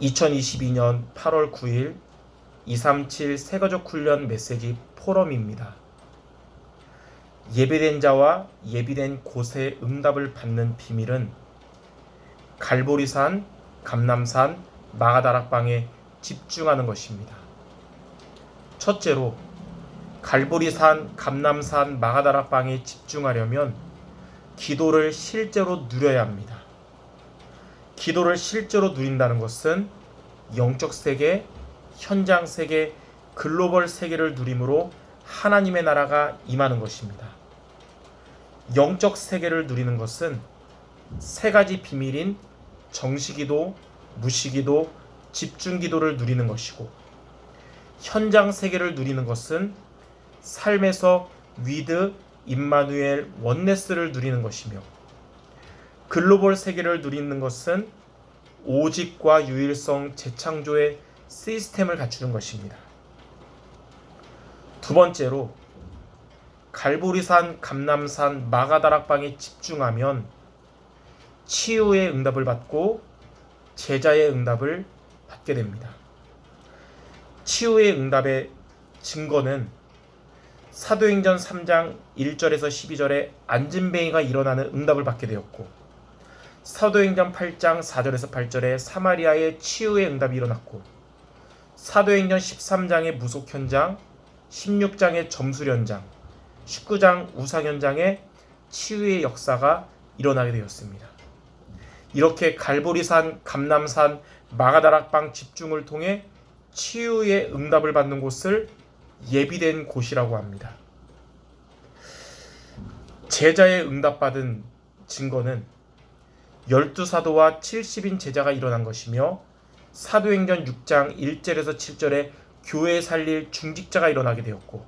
2022년 8월 9일 237 새가족 훈련 메시지 포럼입니다. 예비된 자와 예비된 곳의 응답을 받는 비밀은 갈보리산, 감남산, 마가다락방에 집중하는 것입니다. 첫째로 갈보리산, 감남산, 마가다락방에 집중하려면 기도를 실제로 누려야 합니다. 기도를 실제로 누린다는 것은 영적 세계, 현장 세계, 글로벌 세계를 누림으로 하나님의 나라가 임하는 것입니다. 영적 세계를 누리는 것은 세 가지 비밀인 정시기도, 무시기도, 집중기도를 누리는 것이고 현장 세계를 누리는 것은 삶에서 위드, 임마누엘, 원네스를 누리는 것이며 글로벌 세계를 누리는 것은 오직과 유일성 재창조의 시스템을 갖추는 것입니다. 두 번째로 갈보리산, 감남산, 마가다락방에 집중하면 치유의 응답을 받고 제자의 응답을 받게 됩니다. 치유의 응답의 증거는 사도행전 3장 1절에서 12절에 안진뱅이가 일어나는 응답을 받게 되었고 사도행전 8장 4절에서 8절에 사마리아의 치유의 응답이 일어났고 사도행전 13장의 무속 현장, 16장의 점술 현장, 19장 우상 현장에 치유의 역사가 일어나게 되었습니다. 이렇게 갈보리산, 감남산, 마가다락방 집중을 통해 치유의 응답을 받는 곳을 예비된 곳이라고 합니다. 제자의 응답받은 증거는 열두 사도와 70인 제자가 일어난 것이며 사도행전 6장 1절에서 7절에 교회 살릴 중직자가 일어나게 되었고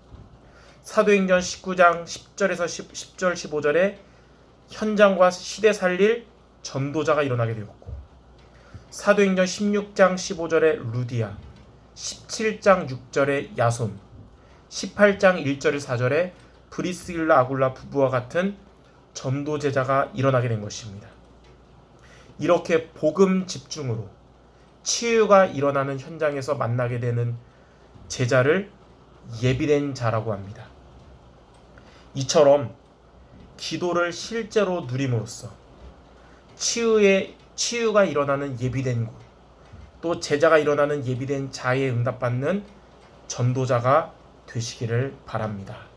사도행전 19장 10절에서 10, 10 절 15절에 현장과 시대 살릴 전도자가 일어나게 되었고 사도행전 16장 15절에 루디아 17장 6절에 야손 18장 1절 4절에 브리스길라 아굴라 부부와 같은 전도 제자가 일어나게 된 것입니다. 이렇게 복음 집중으로 치유가 일어나는 현장에서 만나게 되는 제자를 예비된 자라고 합니다. 이처럼 기도를 실제로 누림으로써 치유의 치유가 일어나는 예비된 곳, 또 제자가 일어나는 예비된 자의 응답받는 전도자가 되시기를 바랍니다.